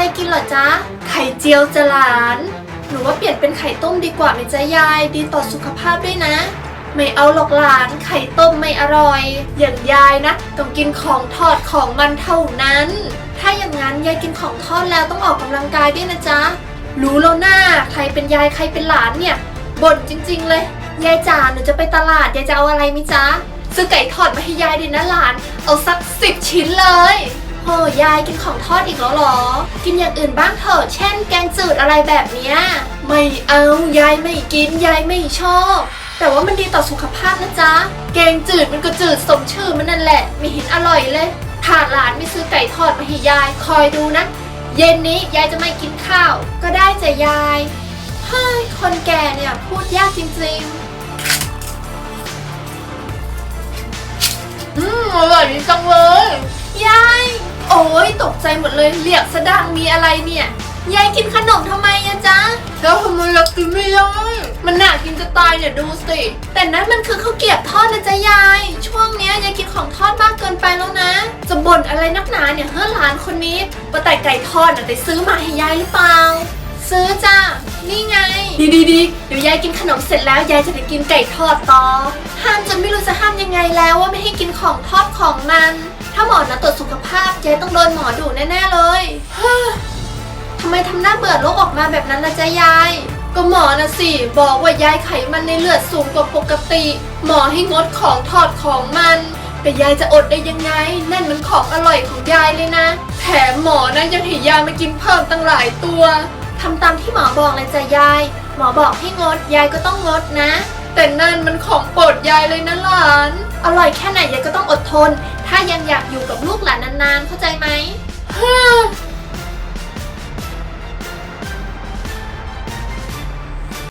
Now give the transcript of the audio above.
อะไรกินเหรอจ๊ะ ไข่เจียวจะหลาน หนูว่าเปลี่ยนเป็นไข่ต้มดีกว่าไหมจ๊ะยาย ดีต่อสุขภาพด้วยนะ ไม่เอาหรอกหลาน ไข่ต้มไม่อร่อย อย่างยายนะ ต้องกินของทอดของมันเท่านั้น ถ้าอย่างนั้นยายกินของทอดแล้วต้องออกกำลังกายด้วยนะจ๊ะ รู้แล้วนะใครเป็นยายใครเป็นหลานเนี่ยบ่นจริง ๆ เลย ยายจ๋าหนูจะไปตลาดยายจะเอาอะไรมิจ๊ะซื้อไก่ทอดมาให้ยายดินะหลาน เอาสักสิบชิ้นเลย โหยายกินของทอดอีกแล้วเหรอ กินอย่างอื่นบ้างเถอะเช่น แกงจืดอะไรแบบเนี้ย ไม่เอายายไม่กินยายไม่ชอบ แต่ว่ามันดีต่อสุขภาพนะจ๊ะ แกงจืดมันก็จืดสมชื่อมันนั่นแหละไม่เห็นอร่อยเลยถ้าหลานไม่ซื้อไก่ทอดมาให้ยายคอยดูนะ เย็นนี้ยายจะไม่กินข้าว ก็ได้จ้ะยายเฮ้ยคนแก่เนี่ยพูดยากจริงๆอืมอร่อยจังเลย หมดเลยเรียกสะดังมีอะไรเนี่ย ยายกินขนมทำไมอะจ๊ะแล้วทำไมเรากินไม่ได้มันน่ากินจะตายเนี่ยดูสิ แต่นั้นมันคือข้าวเกรียบทอดนะจ๊ะยาย ช่วงเนี้ยยายกินของทอดมากเกินไปแล้วนะ จะบ่นอะไรนักหนาเนี่ยเฮ้อหลานคนนี้ว่าแต่ไก่ทอดน่ะได้ซื้อมาให้ยายหรือเปล่า ซื้อจ้านี่ไง ดีดีดีเดี๋ยวยายกินขนมเสร็จแล้วยายจะไปกินไก่ทอดต่อ ห้ามจนไม่รู้จะห้ามยังไงแล้วว่าไม่ให้กินของทอดของมัน ถ้าหมอนะตรวจสุขภาพยายต้องโดนหมอดุแน่ๆเลยเฮ้อทำไมทำหน้าเบื่อโรคออกมาแบบนั้นนะจ๊ะยาย ก็หมอนะสิบอกว่ายายไขมันในเลือดสูงกว่าปกติ หมอให้งดของทอดของมัน แต่ยายจะอดได้ยังไง นั่นมันของอร่อยของยายเลยนะ แถมหมอนะยังให้ยามากินเพิ่มตั้งหลายตัว ทำตามที่หมอบอกเลยจ้ะยาย หมอบอกให้งด ยายก็ต้องงดนะ แต่นั่นมันของโปรดยายเลยนะหลาน อร่อยแค่ไหนยายก็ต้องอดทน ถ้ายังอยากอยู่กับลูกหลานนานๆ เข้าใจไหม